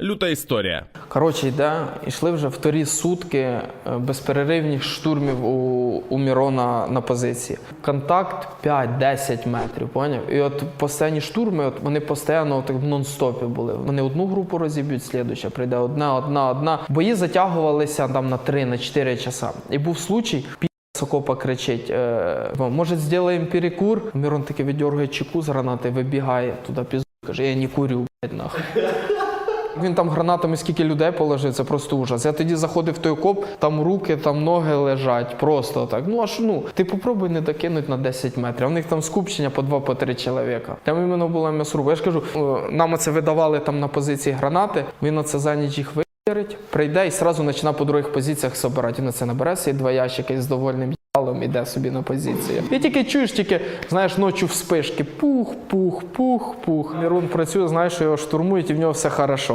Люта історія. Коротше, йде, йшли вже вторі сутки е, безперервних штурмів у, у Мірона на позиції. Контакт 5-10 метрів, поняв? І от постійні штурми, от вони постійно от, в нон-стопі були. Вони одну групу розіб'ють, слідуща прийде одна, одна, одна. Бої затягувалися там на 3 на часа. І був случай, пі з окопа кричить: е, може, зробимо перекур? Мірон таки віддергує чеку з гранати, вибігає туди пізду. Каже, я не курю, блядь, нахуй. Він там гранатами скільки людей положив, це просто ужас. Я тоді заходив в той окоп, там руки, там ноги лежать, просто так. Ну аж ну, ти попробуй не докинуть на 10 метрів. У них там скупчення по 2 по 3 чоловіка. Там іменно була м'ясорубка. Я ж кажу, нам це видавали там на позиції гранати. Він оце за ніч їх вирить, прийде і одразу почне по других позиціях собирати. Він це набере два ящики з довольним ялом іде собі на позицію. І тільки чуєш, тільки знаєш, ночі в спишки. Пух, пух, пух, пух. Мірун працює, знаєш, що його штурмують, і в нього все хорошо.